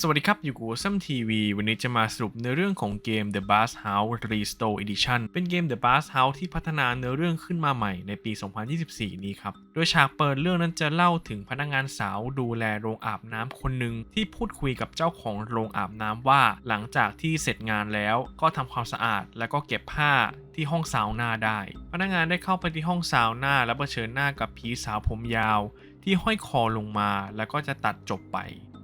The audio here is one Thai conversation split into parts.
สวัสดีครับ อยู่กับซัมทีวีวันนี้จะมาสรุปเนื้อเรื่องของเกม The Bass House Restore Edition เป็นเกม The Bass House ที่พัฒนาเนื้อเรื่องขึ้นมาใหม่ในปี 2024 นี้ครับ โดยฉากเปิดเรื่องนั้นจะเล่าถึงพนักงานสาวดูแลโรงอาบน้ำคนหนึ่งที่พูดคุยกับเจ้าของโรงอาบน้ำว่า หลังจากที่เสร็จงานแล้วก็ทำความสะอาดแล้วก็เก็บผ้าที่ห้องซาวน่าได้ พนักงานได้เข้าไปที่ห้องซาวน่าและเผชิญหน้ากับผีสาวผมยาว ที่ห้อยคอลงมาแล้วก็จะตัดจบไป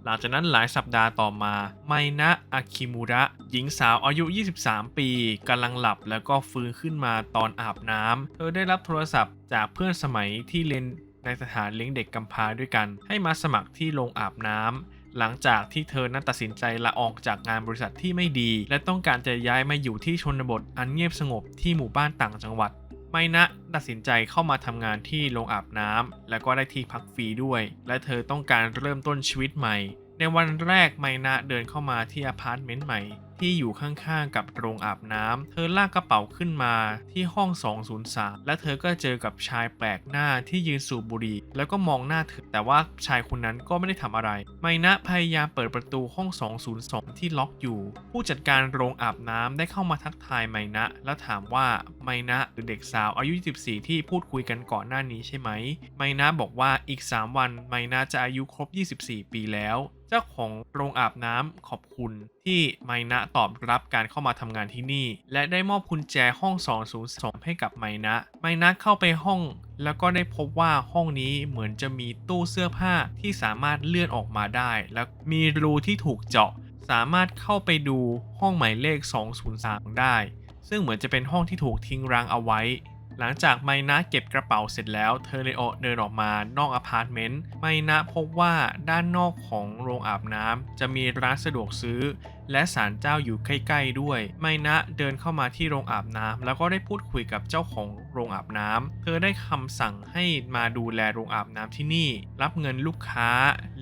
หลังจากนั้นหลายสัปดาห์ต่อมาไมนะอาคิมุระหญิงสาวอายุ 23 ปีกำลังหลับแล้วก็ฟื้นขึ้นมาตอนอาบน้ำเธอได้รับโทรศัพท์จากเพื่อนสมัยที่เรียนในสถานเลี้ยงเด็กกำพร้าด้วยกัน ให้มาสมัครที่โรงอาบน้ำหลังจากที่เธอนั้นตัดสินใจลาออกจากงานบริษัทที่ไม่ดี และต้องการจะย้ายมาอยู่ที่ชนบทอันเงียบสงบที่หมู่บ้านต่างจังหวัด ไมนะตัดสินใจเข้ามาทำงานที่โรงอาบน้ำและก็ได้ที่พักฟรีด้วย และเธอต้องการเริ่มต้นชีวิตใหม่ ในวันแรกไมนะเดินเข้ามาที่อพาร์ตเมนต์ใหม่ ที่อยู่ข้างๆกับโรงอาบน้ำ เธอลากกระเป๋าขึ้นมาที่ห้อง 203 และเธอก็เจอกับชายแปลกหน้าที่ยืนสูบบุหรี่ แล้วก็มองหน้าเธอ แต่ว่าชายคนนั้นก็ไม่ได้ทำอะไร ไมนะพยายามเปิดประตูห้อง 202 ที่ล็อกอยู่ ผู้จัดการโรงอาบน้ำได้เข้ามาทักทายไมนะ และถามว่าไมนะหรือเด็กสาวอายุ 24 ที่พูดคุยกันก่อนหน้านี้ใช่ไหม ไมนะบอกว่าอีก 3 วันไมนะจะอายุครบ 24 ปีแล้ว จ้าของโรงอาบน้ำขอบคุณที่ไมนะตอบรับการเข้ามาทำงานที่นี่ และได้มอบกุญแจห้อง 202 ให้กับไมนะไมนะเข้าไปห้อง แล้วก็ได้พบว่าห้องนี้เหมือนจะมีตู้เสื้อผ้าที่สามารถเลื่อนออกมาได้ และมีรูที่ถูกเจาะ สามารถเข้าไปดูห้องหมายเลข 203 ได้ ซึ่งเหมือนจะเป็นห้องที่ถูกทิ้งร้างเอาไว้ หลังจากไมนะเก็บกระเป๋าเสร็จแล้ว เธอเลยออกเดินออกมานอกอพาร์ตเมนต์ ไมนะพบว่าด้านนอกของโรงอาบน้ำจะมีร้านสะดวกซื้อ และศาลเจ้าอยู่ใกล้ๆด้วย ไมนะเดินเข้ามาที่โรงอาบน้ำแล้วก็ได้พูดคุยกับเจ้าของโรงอาบน้ำเธอได้คำสั่งให้มาดูแลโรงอาบน้ำที่นี่ รับเงินลูกค้า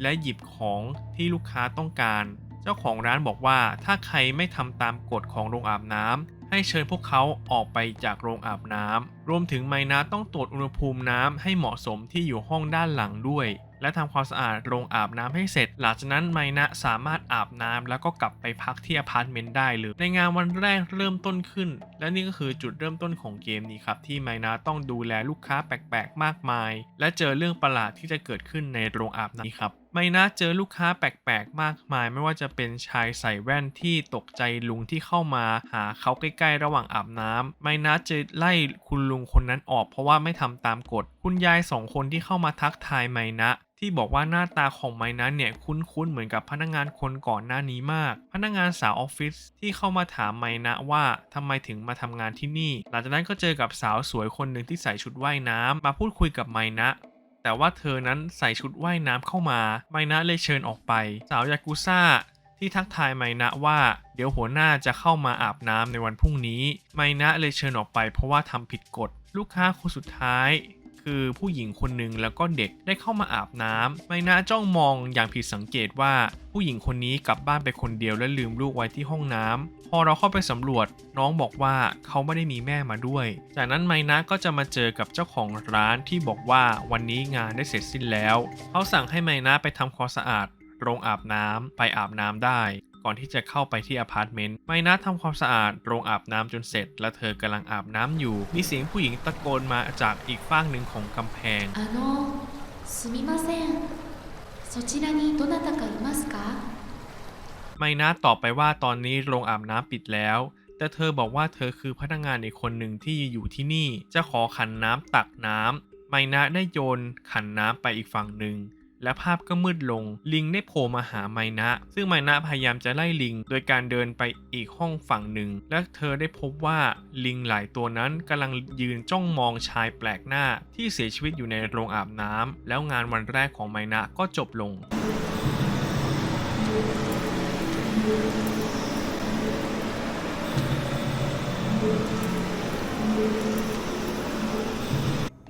และหยิบของที่ลูกค้าต้องการ เจ้าของร้านบอกว่าถ้าใครไม่ทำตามกฎของโรงอาบน้ำ ให้เชิญพวกเขาออกไปจากโรงอาบน้ำรวมถึงไมนะต้องตรวจอุณหภูมิน้ำให้เหมาะสมที่อยู่ห้องด้านหลังด้วย และทำความสะอาดโรงอาบน้ำให้เสร็จ หลังจากนั้นไมนะสามารถอาบน้ำแล้วก็กลับไปพักที่อพาร์ตเมนต์ได้เลย ในงานวันแรกเริ่มต้นขึ้น และนี่ก็คือจุดเริ่มต้นของเกมนี้ครับ ที่ไมนะต้องดูแลลูกค้าแปลกๆ มากมาย และเจอเรื่องประหลาดที่จะเกิดขึ้นในโรงอาบน้ำครับ ไมนะเจอลูกค้าแปลกๆ มากมาย ไม่ว่าจะเป็นชายใส่แว่นที่ตกใจลุงที่เข้ามาหาเขาใกล้ๆ ระหว่างอาบน้ำไมนะจะไล่คุณลุงคนนั้นออกเพราะว่าไม่ทำตามกฎ คุณยายสองคนที่เข้ามาทักทายไมนะที่บอกว่าหน้าตาของไมนะเนี่ยคุ้นๆเหมือนกับพนักงานคนก่อนหน้านี้มาก พนักงานสาวออฟฟิศที่เข้ามาถามไมนะว่าทำไมถึงมาทำงานที่นี่ หลังจากนั้นก็เจอกับสาวสวยคนหนึ่งที่ใส่ชุดว่ายน้ำมาพูดคุยกับไมนะ แต่ว่าเธอนั้นใส่ชุดว่ายน้ำเข้ามา ไมนะเลยเชิญออกไป สาวยากุซ่าที่ทักทายไมนะว่า เดี๋ยวหัวหน้าจะเข้ามาอาบน้ำในวันพรุ่งนี้ ไมนะเลยเชิญออกไปเพราะว่าทำผิดกฎ ลูกค้าคนสุดท้าย คือผู้หญิงคนหนึ่งแล้วก็เด็กได้เข้ามาอาบน้ำไมนะจ้องมองอย่างผิดสังเกตว่าผู้หญิงคนนี้กลับบ้านไปคนเดียวและลืมลูกไว้ที่ห้องน้ำ อเราเข้าไปสำรวจ น้องบอกว่าเขาไม่ได้มีแม่มาด้วย จากนั้นไมนะก็จะมาเจอกับเจ้าของร้านที่บอกว่าวันนี้งานได้เสร็จสิ้นแล้ว เขาสั่งให้ไมนะไปทำความสะอาด โรงอาบน้ำไปอาบน้ำได้ ก่อนที่จะเข้าไปที่อพาร์ตเมนต์ ไมนะทำความสะอาดโรงอาบน้ำจนเสร็จ และเธอกำลังอาบน้ำอยู่ มีเสียงผู้หญิงตะโกนมาจากอีกฝั่งหนึ่งของกำแพง あのすみませんそちらにどなたかいますか ไมนะตอบไปว่าตอนนี้โรงอาบน้ำปิดแล้ว แต่เธอบอกว่าเธอคือพนักงานอีกคนหนึ่งที่อยู่ที่นี่ จะขอขันน้ำตักน้ำไมนะได้โยนขันน้ำไปอีกฝั่งหนึ่งและภาพก็มืดลง ลิงได้โผล่มาหาไมนะ ซึ่งไมนะพยายามจะไล่ลิง โดยการเดินไปอีกห้องฝั่งหนึ่ง และเธอได้พบว่าลิงหลายตัวนั้นกำลังยืนจ้องมองชายแปลกหน้า ที่เสียชีวิตอยู่ในโรงอาบน้ำแล้วงานวันแรกของไมนะก็จบลง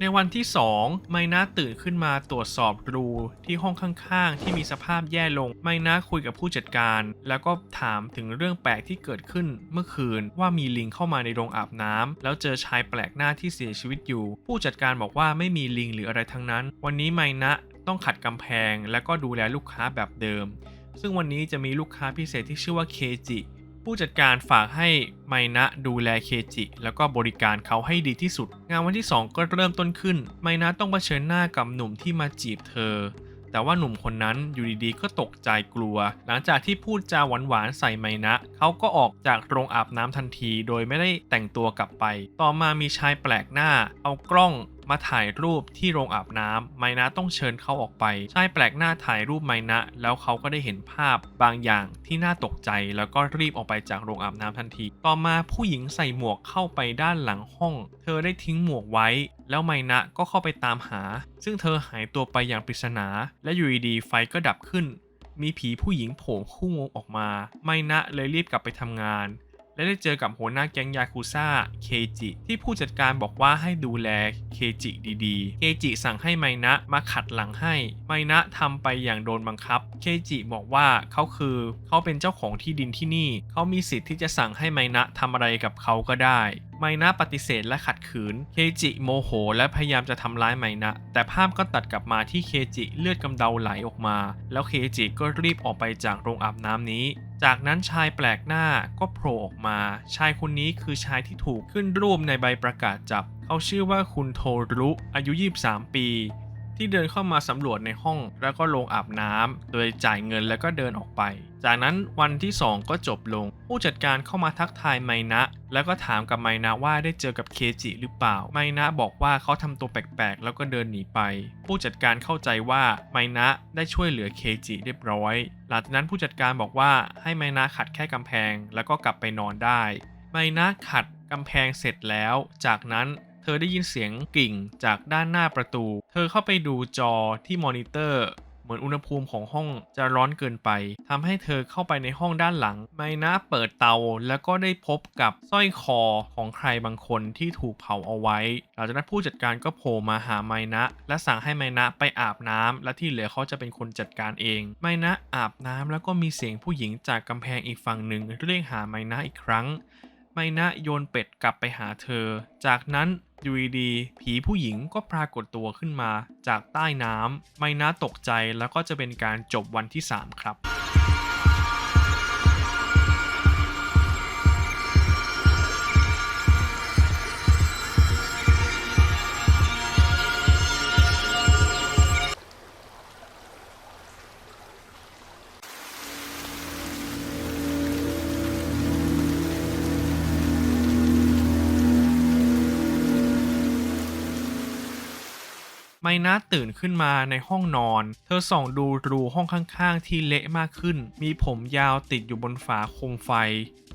ในวันที่ 2 ไมนะตื่นขึ้นมาตรวจสอบรูที่ห้องข้างๆ ที่มีสภาพแย่ลง ไมนะคุยกับผู้จัดการ แล้วก็ถามถึงเรื่องแปลกที่เกิดขึ้นเมื่อคืนว่ามีลิงเข้ามาในโรงอาบน้ำแล้วเจอชายแปลกหน้าที่เสียชีวิตอยู่ ผู้จัดการบอกว่าไม่มีลิงหรืออะไรทั้งนั้น วันนี้ไมนะต้องขัดกำแพง และก็ดูแลลูกค้าแบบเดิม ซึ่งวันนี้จะมีลูกค้าพิเศษที่ชื่อว่าเคจิ ผู้จัดการฝากให้ไมนะดูแลเคจิ แล้วก็บริการเขาให้ดีที่สุด งานวันที่ 2 ก็เริ่มต้นขึ้น ไมนะต้องเผชิญหน้ากับหนุ่มที่มาจีบเธอ แต่ว่าหนุ่มคนนั้นอยู่ดีๆ ก็ตกใจกลัว หลังจากที่พูดจาหวานๆใส่ไมนะ เขาก็ออกจากโรงอาบน้ำทันที โดยไม่ได้แต่งตัวกลับไป ต่อมามีชายแปลกหน้า เอากล้อง มาถ่ายรูปที่โรงอาบน้ำไมนะต้องเชิญเขาออกไป ชายแปลกหน้าถ่ายรูปไมนะ แล้วเขาก็ได้เห็นภาพบางอย่างที่น่าตกใจ แล้วก็รีบออกไปจากโรงอาบน้ำทันที ต่อมาผู้หญิงใส่หมวกเข้าไปด้านหลังห้อง เธอได้ทิ้งหมวกไว้ แล้วไมนะก็เข้าไปตามหา ซึ่งเธอหายตัวไปอย่างปริศนา และอยู่ดีๆไฟก็ดับขึ้น มีผีผู้หญิงโผล่คู่งออกมา ไมนะเลยรีบกลับไปทำงาน และได้เจอกับหัวหน้าแก๊งยาคูซ่าเคจิที่ผู้จัดการบอกว่าให้ดูแลเคจิดีๆ เคจิสั่งให้ไมนะมาขัดหลังให้ ไมนะทำไปอย่างโดนบังคับ เคจิบอกว่าเขาคือเขาเป็นเจ้าของที่ดินที่นี่ เขามีสิทธิ์ที่จะสั่งให้ไมนะทำอะไรกับเขาก็ได้ไมนะปฏิเสธและขัดขืน เคจิโมโห และพยายามจะทำร้ายไมนะ แต่ภาพก็ตัดกลับมาที่เคจิเลือดกำเดาไหลออกมา แล้วเคจิก็รีบออกไปจากโรงอาบน้ำนี้ จากนั้นชายแปลกหน้าก็โผล่ออกมา ชายคนนี้คือชายที่ถูกขึ้นรูปในใบประกาศจับ เขาชื่อว่าคุณโทรุอายุ 23 ปี ที่เดินเข้ามาสำรวจในห้องแล้วก็ลงอาบน้ำโดยจ่ายเงินแล้วก็เดินออกไป จากนั้นวันที่ 2 ก็จบลง ผู้จัดการเข้ามาทักทายไมนะ แล้วก็ถามกับไมนะว่าได้เจอกับเคจิหรือเปล่า ไมนะบอกว่าเขาทำตัวแปลกๆ แล้วก็เดินหนีไป ผู้จัดการเข้าใจว่าไมนะได้ช่วยเหลือเคจิเรียบร้อย หลังจากนั้นผู้จัดการบอกว่าให้ไมนะขัดแค่กำแพง แล้วก็กลับไปนอนได้ ไมนะขัดกำแพงเสร็จแล้ว จากนั้นเธอได้ยินเสียงกิ่งจากด้านหน้าประตู เธอเข้าไปดูจอที่มอนิเตอร์ มือนอุณหภูมิของห้องจะร้อนเกินไปทำให้เธอเข้าไปในห้องด้านหลัง ไมนะเปิดเตาแล้วก็ได้พบกับสร้อยคอของใครบางคนที่ถูกเผาเอาไว้ หลังจากนั้นผู้จัดการก็โผล่มาหาไมนะ และสั่งให้ไมนะไปอาบน้ำและที่เหลือเขาจะเป็นคนจัดการเอง ไมนะอาบน้ำแล้วก็มีเสียงผู้หญิงจากกำแพงอีกฝั่งหนึ่งเรียกหาไมนะอีกครั้ง ไมนะโยนเป็ดกลับไปหาเธอ จากนั้นอยูดีผีผู้หญิงก็ปรากฏตัวขึ้นมา จากใต้น้ำไมนะตกใจแล้วก็จะเป็นการจบวันที่ 3 ครับ นะตื่นขึ้นมาในห้องนอน เธอส่องดูรูห้องข้างๆ ที่เละมากขึ้น มีผมยาวติดอยู่บนฝาโคมไฟ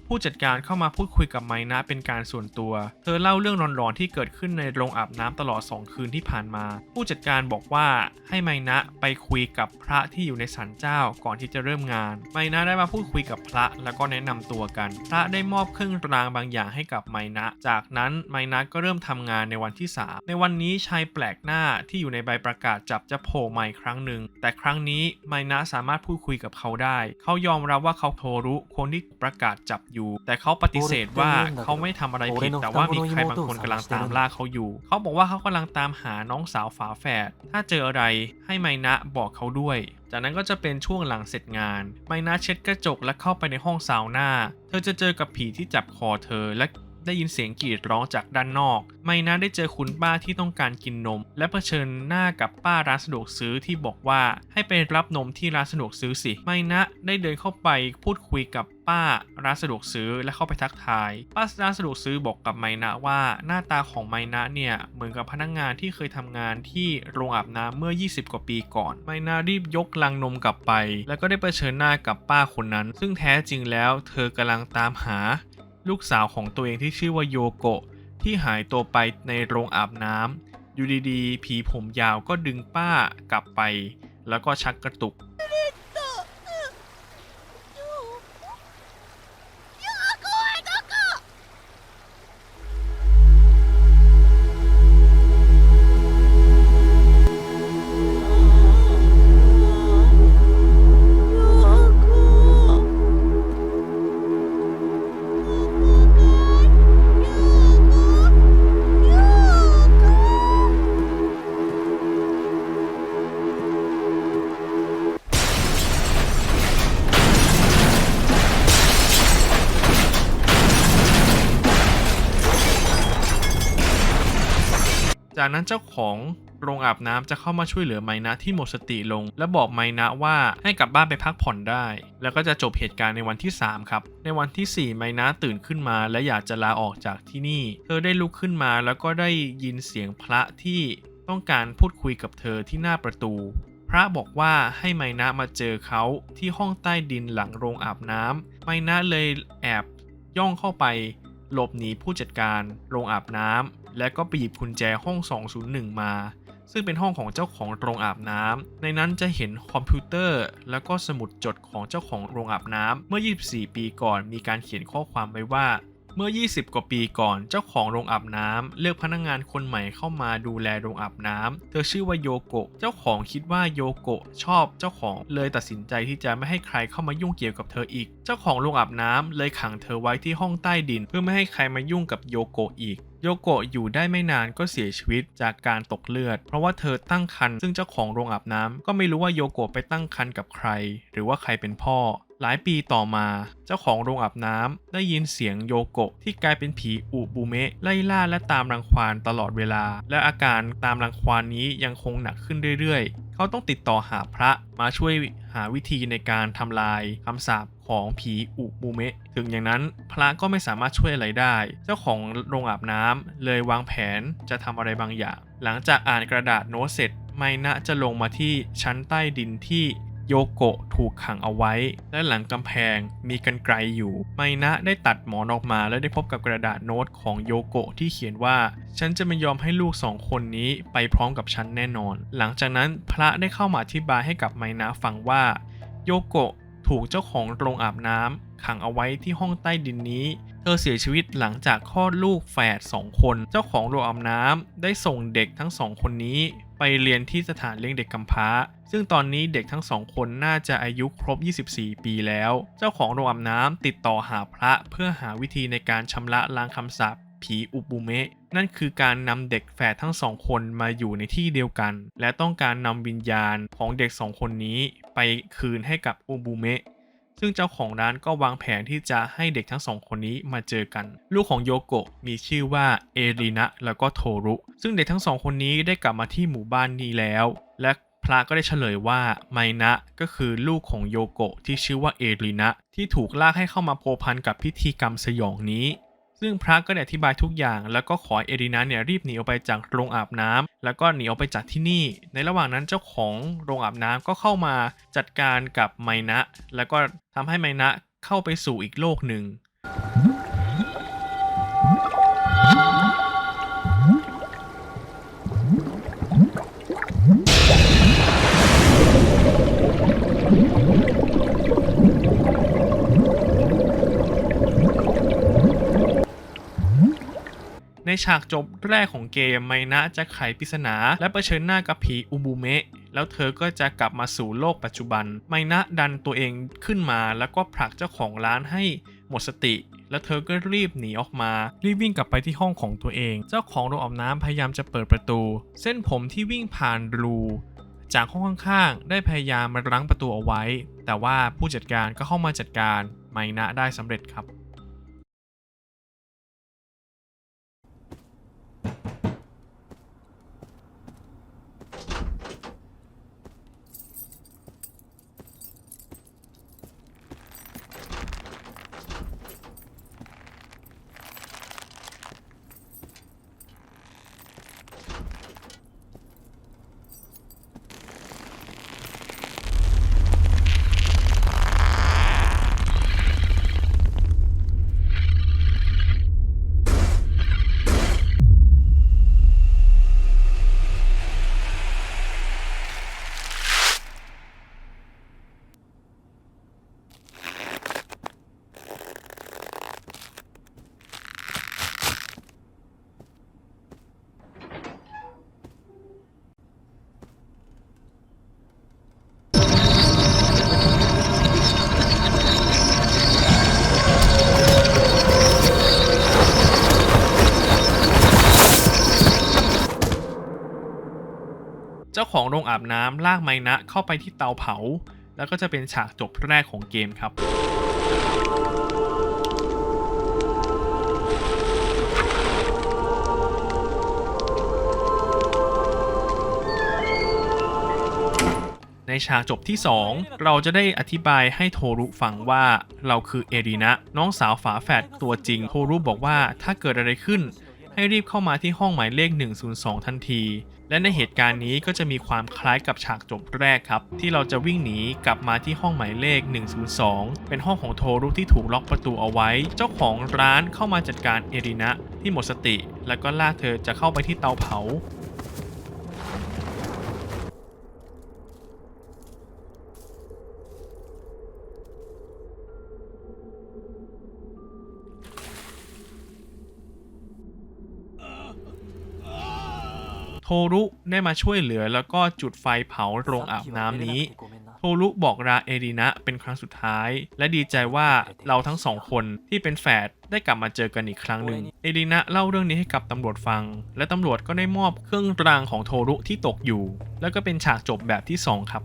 ผู้จัดการเข้ามาพูดคุยกับไมนะเป็นการส่วนตัว เธอเล่าเรื่องร้อนๆที่เกิดขึ้นในโรงอาบน้ำตลอด 2 คืนที่ผ่านมา ผู้จัดการบอกว่าให้ไมนะไปคุยกับพระที่อยู่ในศาลเจ้าก่อนที่จะเริ่มงาน ไมนะได้มาพูดคุยกับพระแล้วก็แนะนำตัวกัน พระได้มอบเครื่องรางบางอย่างให้กับไมนะ จากนั้นไมนะก็เริ่มทำงานในวันที่ 3 ในวันนี้ชายแปลกหน้าที่อยู่ในใบประกาศจับจะโผล่ใหม่ครั้งหนึ่งแต่ครั้งนี้ไมนะสามารถพูดคุยกับเขาได้ เขายอมรับว่าเขาโทรุคนที่ประกาศจับอยแต่เขาปฏิเสธว่าเขาไม่ทำอะไรผิด แต่ว่ามีใครบางคนกำลังตามล่าเขาอยู่ เขาบอกว่าเขากำลังตามหาน้องสาวฝาแฝด ถ้าเจออะไรให้ไมนะบอกเขาด้วย จากนั้นก็จะเป็นช่วงหลังเสร็จงาน ไมนะเช็ดกระจกและเข้าไปในห้องซาวน่า เธอจะเจอกับผีที่จับคอเธอและ ได้ยินเสียงกรีดร้องจากด้านนอก ไมนะได้เจอคุณป้าที่ต้องการกินนม และเผชิญหน้ากับป้าร้านสะดวกซื้อที่บอกว่าให้ไปรับนมที่ร้านสะดวกซื้อสิ ไมนะได้เดินเข้าไปพูดคุยกับป้าร้านสะดวกซื้อและเข้าไปทักทาย ป้าร้านสะดวกซื้อบอกกับไมนะว่าหน้าตาของไมนะเนี่ยเหมือนกับพนักงานที่เคยทำงานที่โรงอาบน้ำเมื่อ 20 กว่าปีก่อน ไมนะรีบยกลังนมกลับไป แล้วก็ได้เผชิญหน้ากับป้าคนนั้น ซึ่งแท้จริงแล้วเธอกำลังตามหา ลูกสาวของตัวเองที่ชื่อว่าโยโกะที่หายตัวไปในโรงอาบน้ำอยู่ดีๆ ผีผมยาวก็ดึงป้ากลับไป แล้วก็ชักกระตุก จากนั้นเจ้าของโรงอาบน้ำจะเข้ามาช่วยเหลือไมนะที่หมดสติลง และบอกไมนะว่าให้กลับบ้านไปพักผ่อนได้ แล้วก็จะจบเหตุการณ์ในวันที่ 3 ครับ ในวันที่ 4 ไมนะตื่นขึ้นมาและอยากจะลาออกจากที่นี่ เธอได้ลุกขึ้นมาแล้วก็ได้ยินเสียงพระที่ต้องการพูดคุยกับเธอที่หน้าประตู พระบอกว่าให้ไมนะมาเจอเขาที่ห้องใต้ดินหลังโรงอาบน้ำไมนะเลยแอบย่องเข้าไปหลบหนีผู้จัดการโรงอาบน้ำ และก็ไปหยิบกุญแจห้อง 201 มา ซึ่งเป็นห้องของเจ้าของโรงอาบน้ำในนั้นจะเห็นคอมพิวเตอร์ แล้วก็สมุดจดของเจ้าของโรงอาบน้ำเมื่อ 24 ปีก่อนมีการเขียนข้อความไว้ว่า เมื่อ 20 กว่าปีก่อนเจ้าของโรงอาบน้ำเลือกพนักงานคนใหม่เข้ามาดูแลโรงอาบน้ำเธอชื่อว่าโยโกะเจ้าของคิดว่าโยโกะชอบเจ้าของเลยตัดสินใจที่จะไม่ให้ใครเข้ามายุ่งเกี่ยวกับเธออีก เจ้าของโรงอาบน้ำเลยขังเธอไว้ที่ห้องใต้ดิน เพื่อไม่ให้ใครมายุ่งกับโยโกะอีก โยโกะอยู่ได้ไม่นานก็เสียชีวิตจากการตกเลือด เพราะว่าเธอตั้งครรภ์ซึ่งเจ้าของโรงอาบน้ำก็ไม่รู้ว่าโยโกะไปตั้งครรภ์กับใคร หรือว่าใครเป็นพ่อ หลายปีต่อมา เจ้าของโรงอาบน้ำได้ยินเสียงโยโกะที่กลายเป็นผีอุบูเมะไล่ล่าและตามรังควานตลอดเวลา และอาการตามรังควานนี้ยังคงหนักขึ้นเรื่อยๆ เขาต้องติดต่อหาพระมาช่วยหาวิธีในการทำลายคำสาปของผีอุบูเมะ ถึงอย่างนั้นพระก็ไม่สามารถช่วยอะไรได้ เจ้าของโรงอาบน้ำเลยวางแผนจะทำอะไรบางอย่าง หลังจากอ่านกระดาษโน้ตเสร็จไมนะจะลงมาที่ชั้นใต้ดินที่ โยโกะถูกขังเอาไว้ และหลังกำแพงมีกันไกลอยู่ ไมนะได้ตัดหมอนออกมาและได้พบกับกระดาษโน้ตของโยโกะที่เขียนว่า ฉันจะไม่ยอมให้ลูกสองคนนี้ไปพร้อมกับฉันแน่นอน หลังจากนั้นพระได้เข้ามาอธิบายให้กับไมนะฟังว่า โยโกะถูกเจ้าของโรงอาบน้ำขังเอาไว้ที่ห้องใต้ดินนี้ เธอเสียชีวิตหลังจากคลอดลูกแฝดสองคน เจ้าของโรงอาบน้ำได้ส่งเด็กทั้งสองคนนี้ไปเรียนที่สถานเลี้ยงเด็กกำพร้า ซึ่งตอนนี้เด็กทั้งสองคนน่าจะอายุครบ 24 ปีแล้ว เจ้าของโรงอาบน้ำติดต่อหาพระเพื่อหาวิธีในการชำระล้างคำสาปผีอุบุเมะนั่นคือการนำเด็กแฝดทั้งสองคนมาอยู่ในที่เดียวกัน และต้องการนำวิญญาณของเด็กสองคนนี้ไปคืนให้กับอุบุเมะซึ่งเจ้าของร้านก็วางแผนที่จะให้เด็กทั้งสองคนนี้มาเจอกัน ลูกของโยโกะมีชื่อว่าเอรินะแล้วก็โทรุ ซึ่งเด็กทั้งสองคนนี้ได้กลับมาที่หมู่บ้านนี้แล้ว และ พระก็ได้เฉลยว่าไมนะก็คือลูกของโยโกะที่ชื่อว่าเอรินะที่ถูกลากให้เข้ามาโพพันกับพิธีกรรมสยองนี้ ซึ่งพระก็ได้อธิบายทุกอย่าง แล้วก็ขอเอรินะเนี่ยรีบหนีออกไปจากโรงอาบน้ำแล้วก็หนีออกไปจากที่นี่ ในระหว่างนั้นเจ้าของโรงอาบน้ำก็เข้ามาจัดการกับไมนะ แล้วก็ทำให้ไมนะเข้าไปสู่อีกโลกหนึ่ง ฉากจบแรกของเกมไมนะจะไขปริศนา และเผชิญหน้ากับผีอุบูเมะแล้วเธอก็จะกลับมาสู่โลกปัจจุบัน ไมนะดันตัวเองขึ้นมา แล้วก็ผลักเจ้าของร้านให้หมดสติ แล้วเธอก็รีบหนีออกมา รีบวิ่งกลับไปที่ห้องของตัวเอง เจ้าของโรงอาบน้ำพยายามจะเปิดประตู เส้นผมที่วิ่งผ่านรูจากห้องข้างๆ ได้พยายามมารั้งประตูเอาไว้ แต่ว่าผู้จัดการก็เข้ามาจัดการ ไมนะได้สำเร็จครับาบน้ำลากไมนะเข้าไปที่เตาเผา แล้วก็จะเป็นฉากจบแรกของเกมครับในฉากจบที่ 2 เราจะได้อธิบายให้โทรุฟังว่าเราคือเอรินะ น้องสาวฝาแฝดตัวจริง โทรุบอกว่าถ้าเกิดอะไรขึ้น ให้รีบเข้ามาที่ห้องหมายเลข 102 ทันที และในเหตุการณ์นี้ก็จะมีความคล้ายกับฉากจบแรกครับ ที่เราจะวิ่งหนีกลับมาที่ห้องหมายเลข 102 เป็นห้องของโทรุที่ถูกล็อกประตูเอาไว้ เจ้าของร้านเข้ามาจัดการเอรินะที่หมดสติ แล้วก็ลากเธอจะเข้าไปที่เตาเผา โทรุได้มาช่วยเหลือแล้วก็จุดไฟเผาโรงอาบน้ำนี้ โทรุบอกราเอรินะเป็นครั้งสุดท้าย และดีใจว่าเราทั้งสองคนที่เป็นแฝดได้กลับมาเจอกันอีกครั้งหนึ่ง เอรินะเล่าเรื่องนี้ให้กับตำรวจฟัง และตำรวจก็ได้มอบเครื่องรางของโทรุที่ตกอยู่ แล้วก็เป็นฉากจบแบบที่สองครับ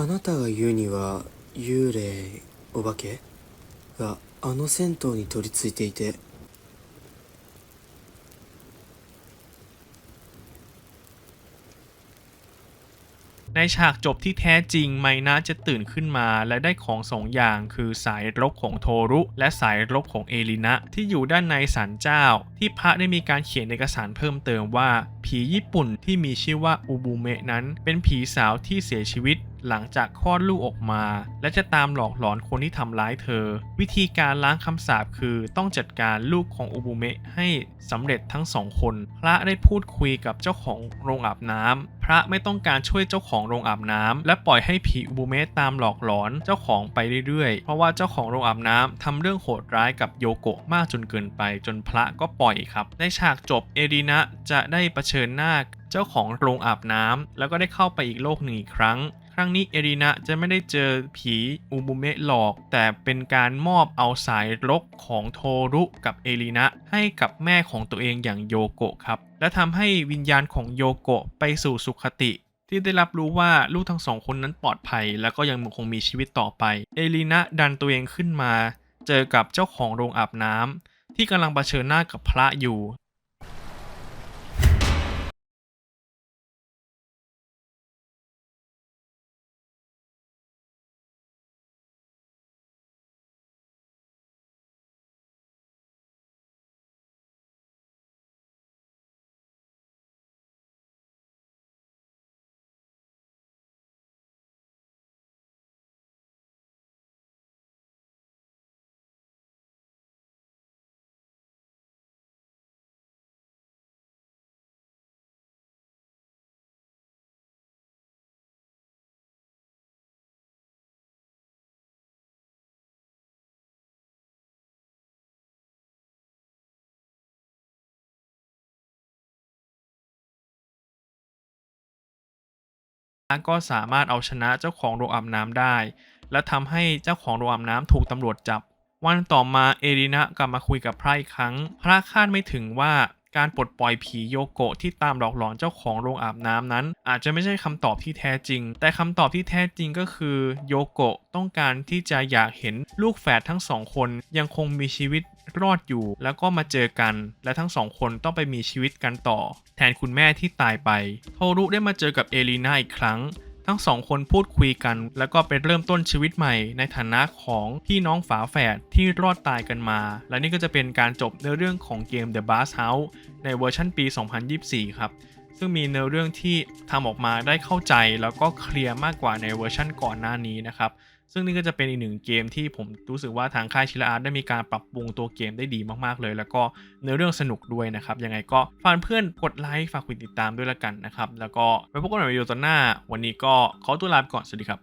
あなたが言うには幽霊お化けがあの銭湯に取り付いていて ในฉากจบที่แท้จริงไมนะจะตื่นขึ้นมา และได้ของสองอย่างคือสายรกของโทรุ และสายรกของเอลินะที่อยู่ด้านในศาลเจ้า ที่พระได้มีการเขียนเอกสารเพิ่มเติมว่า ผีญี่ปุ่นที่มีชื่อว่าอุบุเมะนั้น เป็นผีสาวที่เสียชีวิต หลังจากคลอดลูกออกมา และจะตามหลอกหลอนคนที่ทำร้ายเธอ วิธีการล้างคำสาปคือต้องจัดการลูกของอุบุเมะให้สำเร็จทั้งสองคน พระได้พูดคุยกับเจ้าของโรงอาบน้ำพระไม่ต้องการช่วยเจ้าของโรงอาบน้ำและปล่อยให้ผีอุบุเมะตามหลอกหลอนเจ้าของไปเรื่อยๆ เพราะว่าเจ้าของโรงอาบน้ำทำเรื่องโหดร้ายกับโยโกะมากจนเกินไป จนพระก็ปล่อยครับ ในฉากจบเอรินะจะได้เผชิญหน้าเจ้าของโรงอาบน้ำแล้วก็ได้เข้าไปอีกโลกหนึ่งอีกครั้ง ครั้งนี้เอรินะจะไม่ได้เจอผีอุบุเมะหลอก แต่เป็นการมอบเอาสายรกของโทรุกับเอรินะให้กับแม่ของตัวเองอย่างโยโกะครับ และทำให้วิญญาณของโยโกะไปสู่สุคติที่ได้รับรู้ว่าลูกทั้งสองคนนั้นปลอดภัย และก็ยังคงมีชีวิตต่อไป เอลินะดันตัวเองขึ้นมา เจอกับเจ้าของโรงอาบน้ำที่กำลังเผชิญหน้ากับพระอยู่ ก็สามารถเอาชนะเจ้าของโรงอาบน้ำได้ และทำให้เจ้าของโรงอาบน้ำถูกตำรวจจับ วันต่อมาเอรินะกลับมาคุยกับพระอีกครั้ง พระคาดไม่ถึงว่า การปลดปล่อยผีโยโกะที่ตามหลอกหลอนเจ้าของโรงอาบน้ำนั้น อาจจะไม่ใช่คำตอบที่แท้จริง แต่คำตอบที่แท้จริงก็คือโยโกะต้องการที่จะอยากเห็นลูกแฝดทั้งสองคนยังคงมีชีวิตรอดอยู่แล้วก็มาเจอกัน และทั้งสองคนต้องไปมีชีวิตกันต่อ แทนคุณแม่ที่ตายไป โทรุได้มาเจอกับเอลีนาอีกครั้ง ทั้งสองคนพูดคุยกัน แล้วก็ไปเริ่มต้นชีวิตใหม่ในฐานะของพี่น้องฝาแฝดที่รอดตายกันมา และนี่ก็จะเป็นการจบเนื้อเรื่องของเกม The Bass House ในเวอร์ชันปี 2024 ครับ ซึ่งมีเนื้อเรื่องที่ทำออกมาได้เข้าใจแล้วก็เคลียร์มากกว่าในเวอร์ชันก่อนหน้านี้นะครับ ซึ่งนี่ก็จะเป็นอีกหนึ่งเกมที่ผมรู้สึกว่าทางค่ายชิลาอาร์ตได้มีการปรับปรุงตัวเกมได้ดีมากๆเลย แล้วก็เนื้อเรื่องสนุกด้วยนะครับ ยังไงก็ฝากเพื่อนกดไลค์ฝากกดติดตามด้วยละกันนะครับ แล้วก็ไว้พบกันใหม่วิดีโอตอนหน้า วันนี้ก็ขอตัวลาไปก่อน สวัสดีครับ